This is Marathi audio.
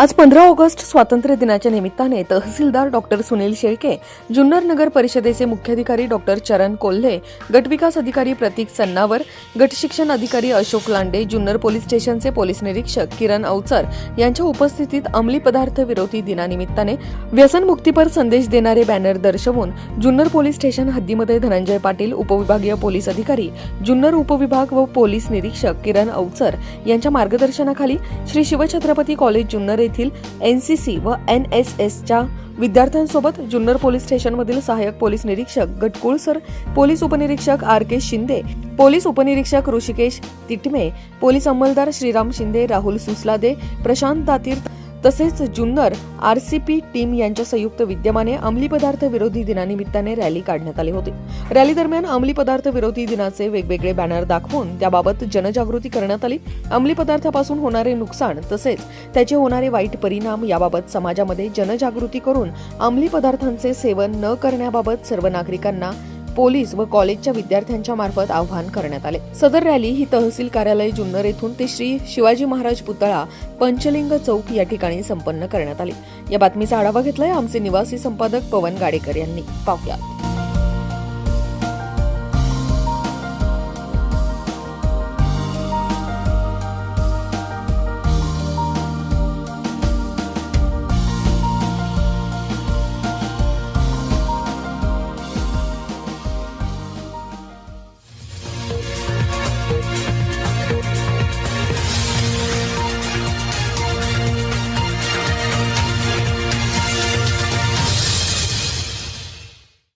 आज पंधरा ऑगस्ट स्वातंत्र्य दिनाच्या निमित्ताने तहसीलदार डॉक्टर सुनील शेळके जुन्नर नगर परिषदेचे मुख्याधिकारी डॉक्टर चरण कोल्हे गटविकास अधिकारी प्रतीक सन्नावर गटशिक्षण अधिकारी अशोक लांडे जुन्नर पोलीस स्टेशनचे पोलीस निरीक्षक किरण अवचर यांच्या उपस्थितीत अंमली पदार्थ विरोधी दिनानिमित्ताने व्यसनमुक्तीपर संदेश देणारे बॅनर दर्शवून जुन्नर पोलीस स्टेशन हद्दीमध्ये धनंजय पाटील उपविभागीय पोलीस अधिकारी जुन्नर उपविभाग व पोलीस निरीक्षक किरण अवचर यांच्या मार्गदर्शनाखाली श्री शिवछत्रपती कॉलेज जुन्नर येथील सी व एन एस एसच्या विद्यार्थ्यांसोबत जुन्नर पोलीस स्टेशनमधील सहाय्यक पोलीस निरीक्षक गटकुळसर पोलीस उपनिरीक्षक आर के शिंदे पोलीस उपनिरीक्षक ऋषिकेश तिटमे पोलीस अंमलदार श्रीराम शिंदे राहुल सुसलादे प्रशांत दातीर तसेच Junnar R C P team यांच्या संयुक्त विद्यमाने अंमली पदार्थ विरोधी दिनानिमित्ताने रॅली काढण्यात आली होती. रॅली दरम्यान अंमली पदार्थ विरोधी दिनाचे वेगवेगळे बॅनर दाखवून त्याबाबत जनजागृती करण्यात आली. अंमली पदार्थापासून होणारे नुकसान तसेच त्याचे होणारे वाईट परिणाम याबाबत समाजामध्ये जनजागृती करून अंमली पदार्थांचे सेवन न करण्याबाबत सर्व नागरिकांना पोलीस व कॉलेजच्या विद्यार्थ्यांच्या मार्फत आवाहन करण्यात आले. सदर रॅली ही तहसील कार्यालय जुन्नर येथून ते श्री शिवाजी महाराज पुतळा पंचलिंग चौक या ठिकाणी संपन्न करण्यात आली. या बातमीचा आढावा घेतलाय आमचे निवासी संपादक पवन गाडेकर यांनी. पाहुयात.